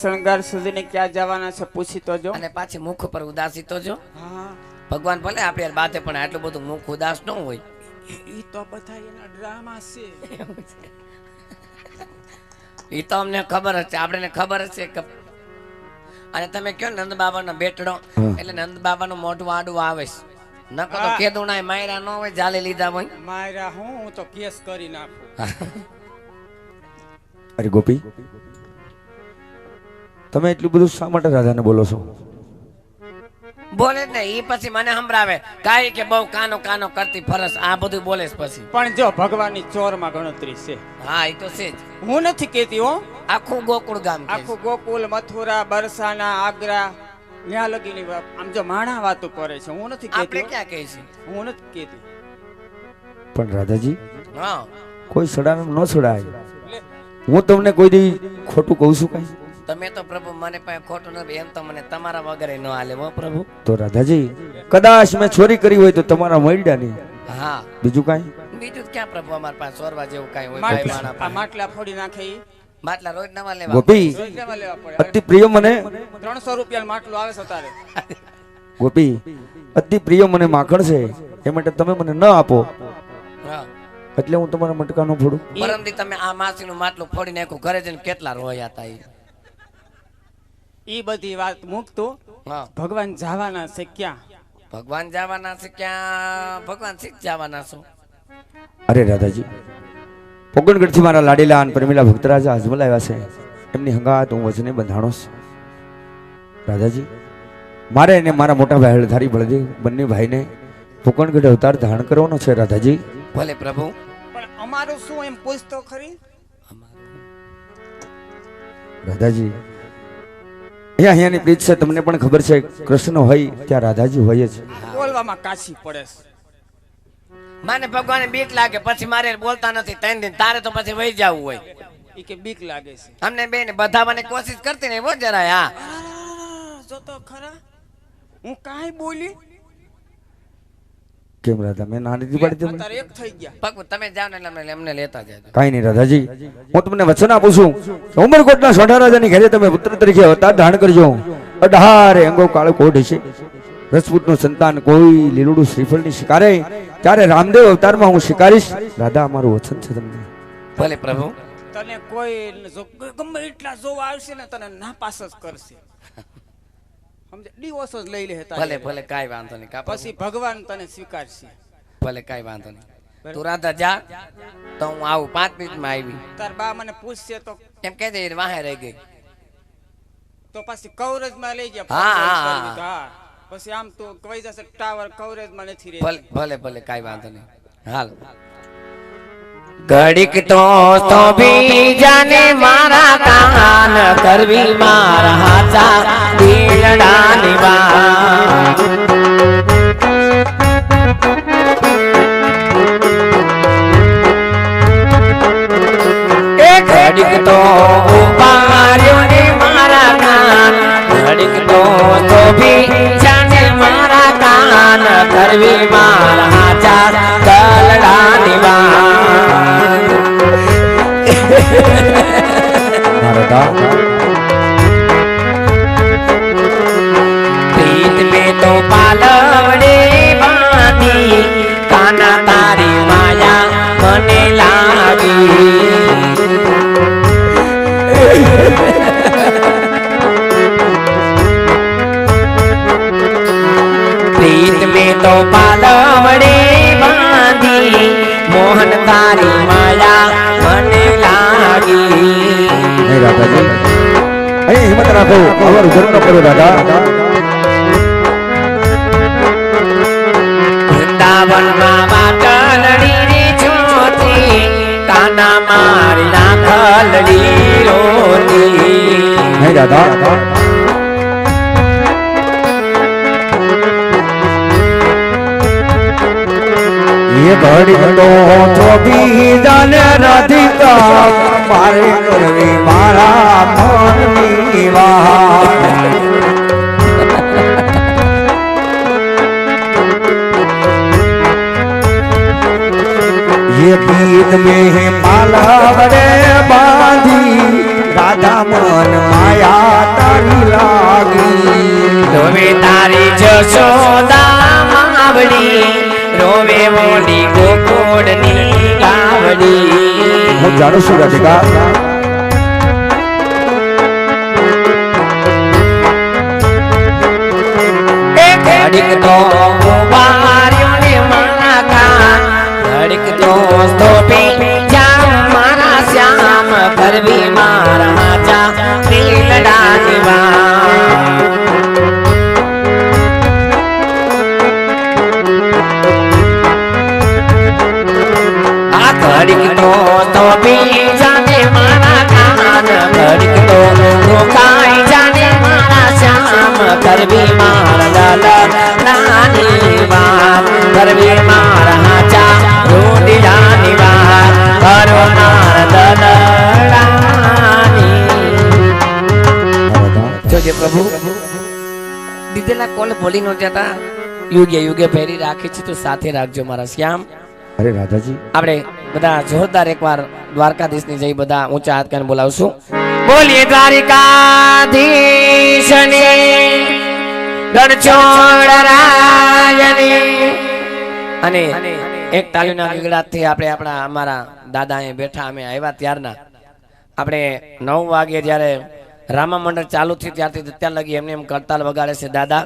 શણગાર સુધીને ક્યાં જવાના છે પૂછી તો જો. અને પાછી મુખ પર ઉદાસી તો જો. ભગવાન ભલે આપણે બાતે પણ આટલું બધું મુખ ઉદાસ ન હોય. એ તો બધા એના ડ્રામા છે. એ તો અમને ખબર જ છે આપણે ખબર જ છે કે અને તમે કહો નંદ બાબાનો બેટડો એટલે નંદ બાબાનું મોઢું આડું આવે છે. નકો તો. કેદુણાય માયરા ન હોય જાલે લીધા હોય. માયરા હું હું તો કેસ કરી નાખું. અરે ગોપી. તમે એટલું બધું શા માટે રાધાને બોલો છો? બોલે જ ને એ પછી મને સંભળાવે. કાંઈ કે બહુ કાનો કાનો કરતી ફરસ આ બધું બોલે છે પછી. પણ જો ભગવાનની ચોરમાં ગણતરી છે. હા એ તો છે જ. હું નથી કેતી હો. આખું ગોકુળ ગામ આખું ગોકુલ મથુરા બરસાના આગ્રા ત્યાં લગીની આમ જો માણા વાતો કરે છે હું નથી આપણે કેતી હો. ક્યાં કહે છે હું નથી કેતી પણ રાધાજી હા. કોઈ સડાનું ન સડાય. હું તમને કોઈ દી ખોટું કહું છું કઈ? તમે તો પ્રભુ મને પાસે ખોટું નથી એમ તો મને તમારા વગર ન હાલે હો પ્રભુ. તો રાધાજી કદાચ મેં ચોરી કરી હોય તો તમારા મળ્યા નહીં હા. બીજું કાંઈ? બીજું ક્યાં પ્રભુ અમાર પાસે સોરવા જેવું કાંઈ હોય? માટલા ફોડી નાખે માટલા રોજ નવા લેવા ગોપી અતિ પ્રિય મને ત્રણસો રૂપિયા માટલું આવે છે તારે. ગોપી અતિ પ્રિય મને માખણ છે. એ માટે તમે મને ન આપો. હા. એટલે હું તમારા મટકા ન ફોડું. પરમદી તમે આ માસીનું માટલું ફોડી નાખ્યું. ઘરે જઈને કેટલા રોયા હતા ઈ બધી વાત મૂકતું. ભગવાન જવાના છે ક્યાં? ભગવાન જવાના છે ક્યાં? ભગવાન શીખ જવાના છો. અરે રાધાજી પોગણગઢથી મારા લાડીલા અને પરમીલા ભક્તરાજા અજમલ આવ્યા છે. એમની હંગાત હું વચને બંધાણો છું. રાધાજી મારે એને મારા મોટા ભાઈ હળધારી બળદેવ બંને ભાઈને પોકણગઢ અવતાર ધારણ કરવાનો છે રાધાજી. ભલે પ્રભુ. પણ અમારું શું એમ પૂછતો ખરી? રાધાજી અહીંયા અહીંયાની પ્રીત છે તમને પણ ખબર છે કૃષ્ણ હોય ત્યાં રાધાજી હોય જ. બોલવામાં કાશી પડે છે. મને ભગવાને બીક લાગે પછી મારે બોલતા નથી ત્રણ દિન તારે તો પછી વહી જવું હોય. ઈ કે બીક લાગે છે. અમને બે ને મને કોશિશ કરતી ને એવો જરાય હા. જો તો ખરા. હું કાંઈ બોલી કેમ રાધા મેં ના નથી પાડી તમે એક થઈ ગયા. પાકું તમે જાવ ને એટલે એમને લેતા જાય કાંઈ નહીં રાધાજી હું તમને વચન આપું છું. ઉમરકોટના સોઢા રાજાની ઘરે તમે પુત્ર તરીકે અવતાર ધારણ કરજો. અઢારે અંગો કાળો કોઢ છે. રજપૂતનું સંતાન કોઈ લીલુડું શ્રીફળની શિકારે. ત્યારે રામદેવ અવતારમાં હું શિકારીશ. રાધા અમારું વચન છે તમને. ભલે પ્રભુ. તને કોઈ જો ગમે એટલા જોવા આવશે ને તને નાપાસ જ કરશે. સમજે ડિવોર્સ જ લઈ લે ભલે ભલે કાઈ વાંધો નહીં કા પછી ભગવાન તને સ્વીકારશે. ભલે કાઈ વાંધો નહીં. તું રાધા જા. તો હું આવું પાંચ મિનિટમાં આવી. તાર બા મને પૂછશે તો એમ કે છે વાહે રહી ગઈ. તો પછી કવરેજમાં લઈ ગયા હા, હા. પછી આમ તો કઈ જશે ટાવર કવરેજમાં નથી ભલે રહી ભલે ભલે કાઈ વાંધો નહીં. હાલ. ઘડીક તો તો બીજાને મારા કાન કરવી મારા હાચા દિલડાની વાત હા, રાધા પ્રીત में तो પાલવડે બાંધી કાના તારી માયા મને લાગી પ્રીત में तो પાલવડે બાંધી મોહન તારી માયા મને લાગી નહીં રાધાજી અહીં હિંમત રાખો. અમારું ઘર ન કરો દાદા. વૃંદાવનમાં વાટલડી રે જ્યોતિ કાના મારી નાખલડી રોતી નહીં રાધા ये घड़ी तो ચોબી જાને રાધિકા મારે કરવી મારા મનની વાત ये गीत में माला बड़े बांधी રાધા મન માયા તારી લાગી રોવે તારી જશોદા માવડી રોવે મોડી ગોકુળની કાવડી. હું જાણું છું રાધિકા. ઘડીક તો વાર્યો ને કાન ઘડીક તો સ્તોપી જામ મારા શ્યામ ભરવી મારા ચા દિલડા કરવી મારા લાલા નાની વાત કરવી મારા ચા રોડિયાની વાત કરો જોજે પ્રભુ દીધેલા કોલ ભૂલી નો જતા. યુગે યુગે પહેરી રાખી છે તો સાથે રાખજો મારા શ્યામ. અરે રાધાજી. આપણે બધા જોરદાર એકવાર દ્વારકાધીશની જઈ બધા ઊંચા હાથ કરીને બોલાવશું. બોલીએ દ્વારિકાધીશની. અને એક તાલીના ગગડાથી આપણે આપણા અમારા દાદા અહીં બેઠા અમે આવ્યા ત્યારના. આપણે નવ વાગે જ્યારે રામા મંડળ ચાલુ થયું ત્યારથી અત્યાર લગી એમને એમ કરતાલ વગાડે છે દાદા.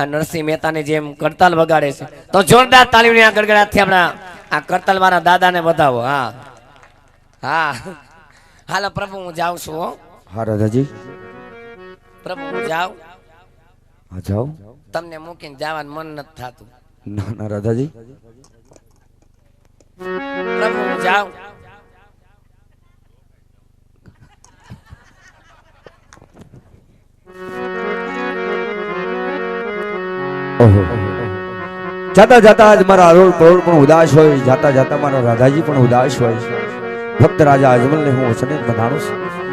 આ નરસિંહ મહેતાની જેમ કરતાલ વગાડે છે. તો જોરદાર તાલીમની આ ગડગડાટથી આપણા આ કરતાલ વાળા દાદાને વધાવો હા. હા. હાલો પ્રભુ હું જાઉં છું હો. હા રાધાજી પ્રભુ હું જાઉં. હા જાઓ. તમને મૂકીને જવાનું મન નથી થતું. ના ના રાધાજી. પ્રભુ હું જાઉં જાતા જાતા મારા અરોળ પરોળ પણ ઉદાસ હોય. જાતા જાતા મારા રાધાજી પણ ઉદાસ હોય. ભક્ત રાજા અજમલને હું વચને બનાવું છું.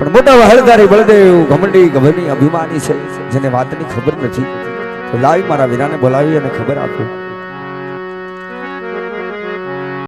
પણ મોટા હળદારી બળદેવ ઘમંડી ગભરની અભિમાની છે, જેને વાતની ખબર નથી. તો લાવી મારા વીરાને બોલાવી અને ખબર આપું.